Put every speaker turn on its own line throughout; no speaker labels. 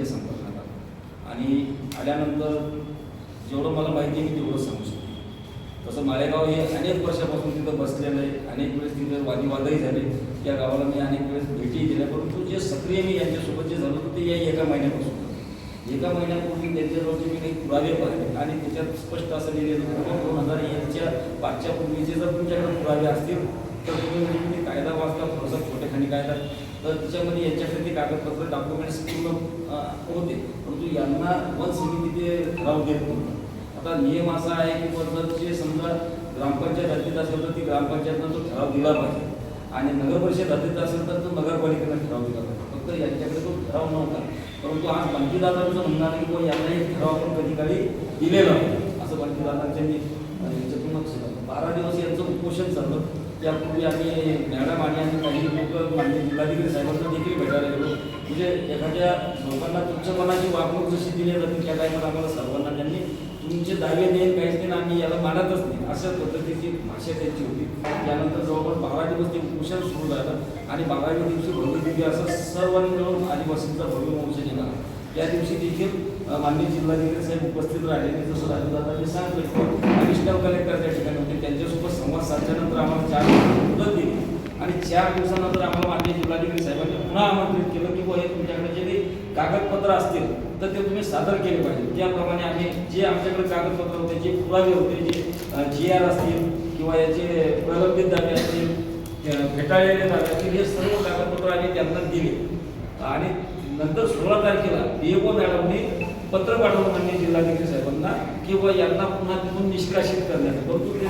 त्यांच्या संपर्कात आलो आणि आल्यानंतर जेवढं मला माहिती आहे मी तेवढं सांगू शकतो. तसं माळेगाव हे अनेक वर्षापासून तिथं बसलेलं आहे. अनेक वेळेस तिथं वादविवादही झाले. त्या गावाला मी अनेक वेळेस भेटी दिल्या परंतु जे सक्रिय मी यांच्यासोबत जे झालं होतं ते या एका महिन्यापासून. एका महिन्यापूर्वी त्यांच्याजवळचे मी काही पुरावे पाहिले. आणि त्याच्यात स्पष्ट असं लिहिलेलं होतं दोन हजार एकच्या पाचच्या पूर्वीचे जर तुमच्याकडे पुरावे असतील तर तुम्ही म्हणजे तुम्ही कायदा वाचता थोडासा छोटेखानी कायदा. तर त्याच्यामध्ये यांच्याकडे ते कागदपत्र डॉक्युमेंट्स पूर्ण होते. परंतु यांना वन समिती ते ठराव देत नव्हतं. आता नियम असा आहे की जर जे समजा ग्रामपंचायत हद्दीत असेल तर ती ग्रामपंचायतनं तो ठराव दिला पाहिजे. आणि नगर परिषद हद्दीत असेल तर तो नगरपालिकेनं ठराव दिला पाहिजे. फक्त यांच्याकडे तो ठराव नव्हता. परंतु आज बंकीदादांचं म्हणणं आहे की यांना एक ठराव पण कधी काळी दिलेला असं बंकीदादांच्या आणि अं, याच्यातून लक्षात बारा दिवस यांचं उपोषण चाललं त्यापूर्वी आम्ही मॅडम आणि आम्ही काही लोक मान्य जिल्हाधिकारी साहेबांना देखील भेटायला गेलो. म्हणजे एखाद्या लोकांना तुमच्या वागणूक जशी दिली जाते त्या टायमाला आम्हाला सर्वांना त्यांनी तुमचे दावे देईल काहीच नाही आम्ही याला मानतच नाही. अशा पद्धतीची भाषा त्यांची होती. त्यानंतर जवळपास बारा दिवस ते उपोषण सुरू झालं आणि बाराव्या दिवशी भव्य दिव्य असं सर्वांनी मिळून आदिवासींचा भव्य मोर्चा निघाला. त्या दिवशी देखील माननीय जिल्हाधिकारी साहेब उपस्थित राहिले. जसं राजूदादांनी सांगितलं की कलेक्टर त्या ठिकाणी होते. त्यांच्यासोबत संवाद साधल्यानंतर आम्हाला चार दिवस मुदत दिली. आणि चार दिवसानंतर आम्हाला माननीय जिल्हाधिकारी साहेबांनी पुन्हा आमंत्रित केलं की बुवा हे तुमच्याकडे जे काही कागदपत्र असतील तर ते तुम्ही सादर केले पाहिजे. त्याप्रमाणे आम्ही जे आमच्याकडे कागदपत्र होते जे पुरावे होते जे जी आर असतील किंवा याचे प्रलंबित दावे असतील फेटाळलेले दावे असतील हे सर्व कागदपत्र आम्ही त्यांना दिले. आणि नंतर सोळा तारखेला डीएफओ मॅडमने पत्र पाठवलं माननीय जिल्हाधिकारी साहेबांना की यांना पुन्हा तिथून निष्कासित करण्याचं. परंतु ते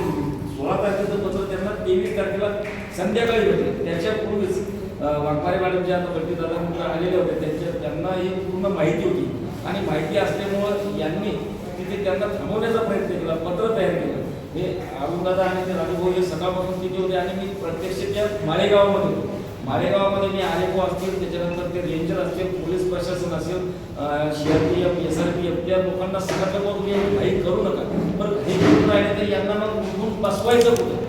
सोळा तारखेचं पत्र त्यांना तेवीस तारखेला संध्याकाळी होते. त्याच्यापूर्वीच अं, वाघमारे मॅडम जे आता बड्डी दादा आलेले होते त्यांच्या त्यांना ही पूर्ण माहिती होती. आणि माहिती असल्यामुळं यांनी तिथे त्यांना थांबवण्याचा प्रयत्न केला पत्र तयार केलं. हे अरुणदादा आणि ते राजूभाऊ हे सकाळपासून तिथे होते आणि मी प्रत्यक्ष त्या माळेगावामध्ये होतो. मालेगावामध्ये मी आलेको असतील त्याच्यानंतर ते रेंजर असतील पोलीस प्रशासन असेल CRPF S R P F त्या लोकांना सांगितलं बघ तुम्ही घाई करू नका. पण घाई करून राहिले तर यांना मग उठून बसवायचं कुठं?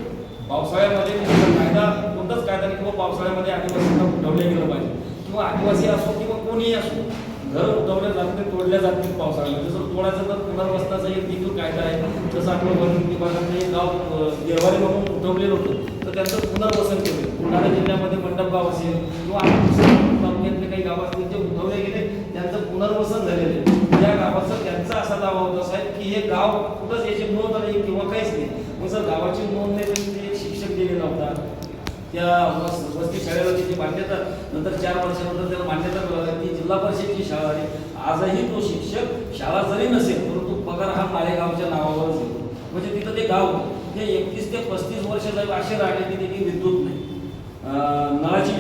पावसाळ्यामध्ये कायदा कोणताच कायदा नाही किंवा पावसाळ्यामध्ये आदिवासींना उठवलं गेलं पाहिजे. किंवा आदिवासी असो किंवा कोणीही असो घर उठवले जाते तोडल्या जात पावसाळ्यामध्ये. जसं तोडायचं तर पुनर्वस्ताचा एक देखील कायदा आहे जसं आपलं वन विभागाचं गाव देवारी म्हणून उठवलेलं होतं तर त्यांचं पुनर्वसन केलं. पुन्हा जिल्ह्यामध्ये मंडप गाव असेल किंवा तालुक्यातले काही गाव असतील जे उठवले गेले त्यांचं पुनर्वसन झालेलं आहे. त्या गावाचा त्यांचा असा दावा होता साहेब की हे गाव कुठंच याची नोंद नाही किंवा काहीच नाही. मग सर गावाची नोंद नाही ते एक शिक्षक दिलेला होता. त्या वस्ती शाळेला त्याची मान्यता नंतर चार वर्षानंतर त्याला मान्यता मिळाली. ती जिल्हा परिषदची शाळा आहे. आजही तो शिक्षक शाळा जरी नसेल परंतु पगार हा मालेगावच्या नावावरच येतो. म्हणजे तिथं ते गाव हे एकतीस ते पस्तीस वर्ष जर असे राहिले की तिथे विद्युत नाही.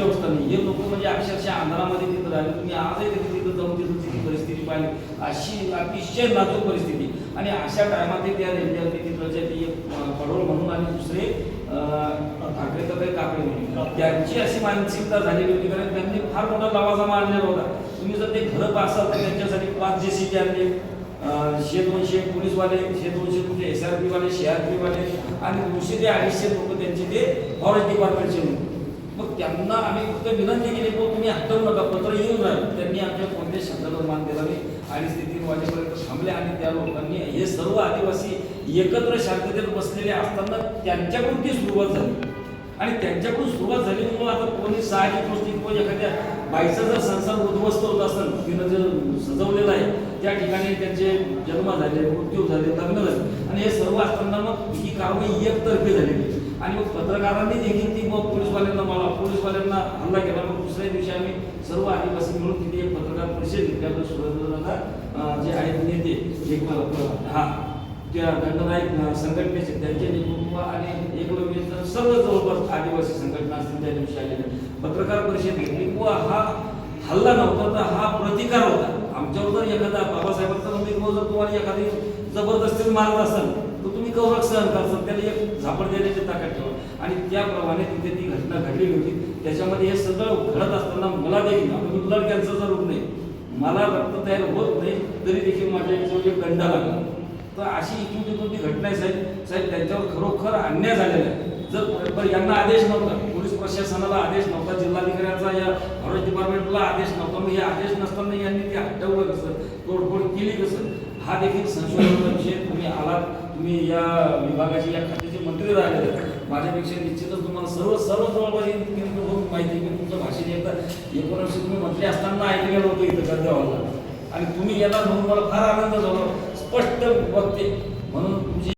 व्यवस्था नाही हे लोक म्हणजे अक्षरशः आंध्रामध्ये तिथं राहिले. तुम्ही आजही तिथे तिथं जाऊन तिथं तिथली परिस्थिती पाहिली. अशी अतिशय नाजूक परिस्थिती. आणि अशा टायमात त्या रेल्वे तिथलचे एक पडोळ म्हणून आणि दुसरे ठाकरे तर काही काकडे म्हणून त्यांची अशी मानसिकता झालेली होती कारण त्यांनी फार मोठा लवाजमा आणलेला होता. तुम्ही जर ते घरं पासाल तर त्यांच्यासाठी पाच जे सी आणले. शे दोनशे पोलीसवाले शे दोनशे कुठे एस आर पी वाले सी आर पीवाले आणि दोनशे ते अडीचशे लोक त्यांचे ते फॉरेस्ट डिपार्टमेंटचे होते. त्यांना आम्ही फक्त विनंती केली की तुम्ही हटवू नका पत्र येऊन राहिलं त्यांनी आमच्या कोणत्याही शब्दाला मान दिला नाही आणि स्थिती वाजेपर्यंत थांबले आणि त्या लोकांनी हे सर्व आदिवासी एकत्र शांततेत बसलेले असताना त्यांच्याकडून ती सुरुवात झाली. आणि त्यांच्याकडून सुरुवात झाली म्हणून आता कोणी साहजिक गोष्टी किंवा एखाद्या बाईचा जर संसार उद्ध्वस्त होत असेल तिनं जर सजवलेला आहे त्या ठिकाणी त्यांचे जन्म झाले मृत्यू झाले लग्न झाले आणि हे सर्व असताना मग ही कारवाई एकतर्फी झालेली. आणि मग पत्रकारांनी देखील ती मग पोलीसवाल्यांना मला पोलीसवाल्यांना हल्ला केला मग दुसऱ्या दिवशी आम्ही सर्व आदिवासी मिळून तिथे एक पत्रकार जे आहेत नेते एक हा त्या दंडनायक संघटनेचे त्यांचे नेतृत्व आणि एकलव्य सर्व जवळपास आदिवासी संघटना असतील त्या दिवशी आलेल्या पत्रकार परिषद घेतली. व हा हल्ला नव्हता तर हा प्रतिकार होता. आमच्यावर जर एखादा बाबासाहेबांचा मंदिर जर तुम्हाला एखादी जबरदस्ती मारत असेल तर तुम्ही कौरक सहन करसाल त्याला एक झापड देण्याची ताकद ठेवा. आणि त्याप्रमाणे तिथे ती घटना घडलेली होती. त्याच्यामध्ये हे सगळं घडत असताना मला देखील आपण मी ब्लड कॅन्सरचा रुग्ण आहे मला रक्त तयार होत नाही तरी देखील माझ्या याच्यावर दंड गंडा लागला. तर अशी इथून कोणती घटना आहे साहेब? साहेब त्यांच्यावर खरोखर अन्याय झालेला आहे. जर यांना आदेश नव्हता पोलीस प्रशासनाला आदेश नव्हता जिल्हाधिकाऱ्यांचा या फॉरेस्ट डिपार्टमेंटला आदेश नव्हता मग हे आदेश नसताना यांनी ते हटवलं कसं? तोडफोड केली कसं? हा देखील संशोधनाचा विषय तुम्ही आलात तुम्ही या विभागाचे या खात्याचे मंत्री राहिले माझ्यापेक्षा निश्चितच तुम्हाला सर्व सर्व जवळपास माहिती आहे की तुमचं भाषण एकदा एकोणीसशे तुम्ही म्हटले असताना ऐकलेलं होतं इथं गद्देवाला. आणि तुम्ही येणार म्हणून मला फार आनंद झाला. स्पष्ट बघते म्हणून